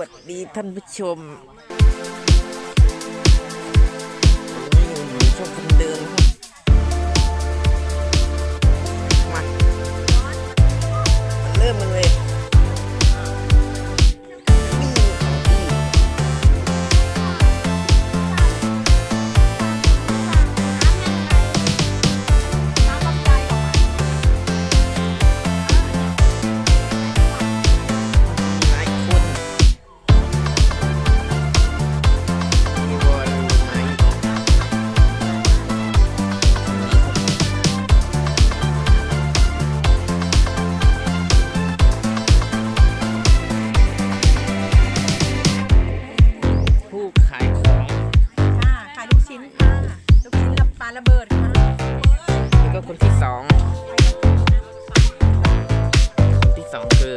วัสดีท่านผู้ชมชมคนเดินมาเริ่มมัน ที่สองคือ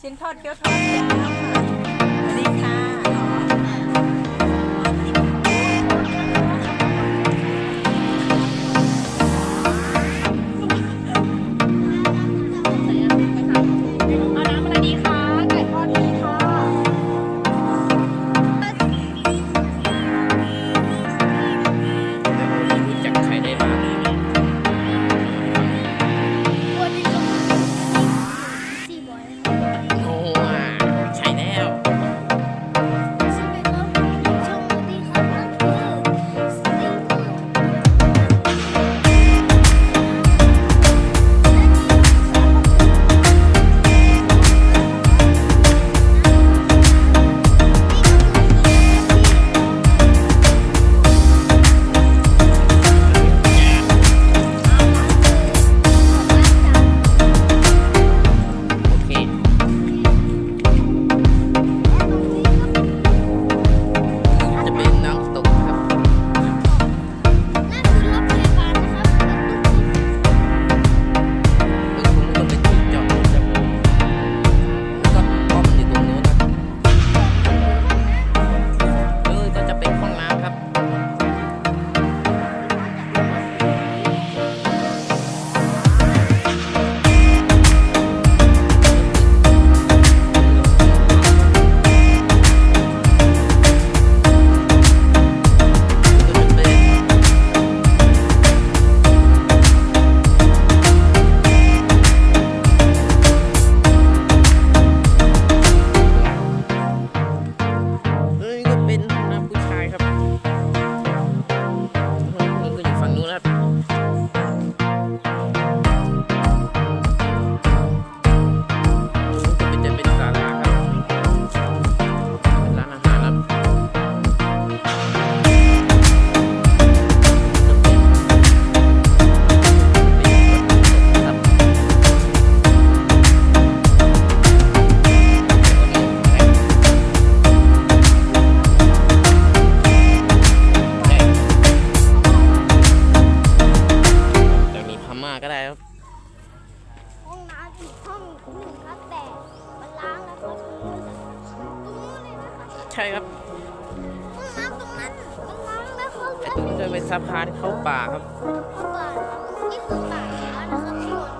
ชิ้นทอดเกี๊ยวทอด ใช่ครับน้ตึ้งจะเป็นสะพานเข้าป่าครับนี่คือป่าแล้วนะครัทุกคน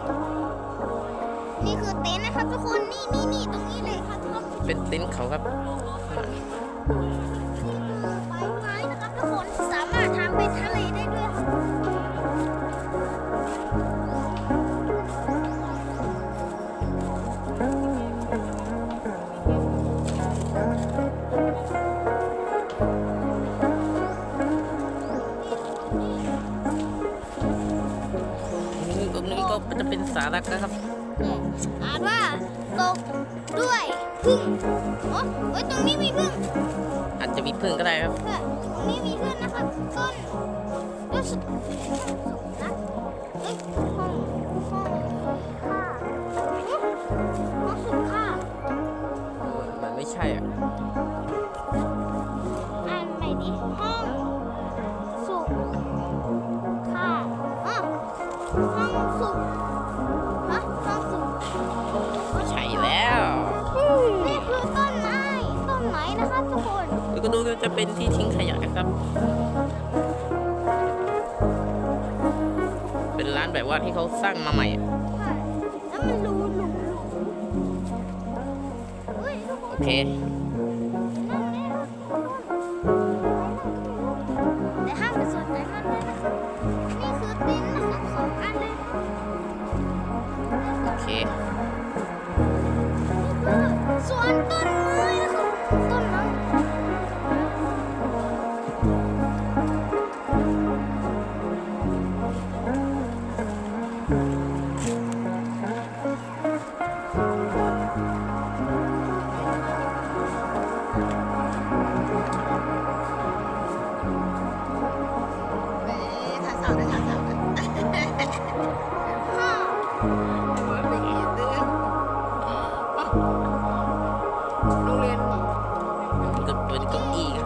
นี่คือเต็นท์นะครับทุกคนนี่นี่นี่ตรงนี้เลยครับเป็นเต็นท์เขาครับ ก็จะเป็นสาระนะครับ อ่านว่าตกด้วยพึ่งโอ้เฮ้ยตรงนี้มีพึ่งอาจจะมีพึ่งก็ได้ครับเพื่อนตรงนี้มีพึ่งนะครับต้นรู้สึก เป็นที่ทิ้งขยะครับ เป็นร้านแบบว่าที่เขาสร้างมาใหม่อะค่ะแล้วมันรูหลุมหลุมเฮ้ยทุกคโอนเค โรงเรียนก็เป็นเก้าอี้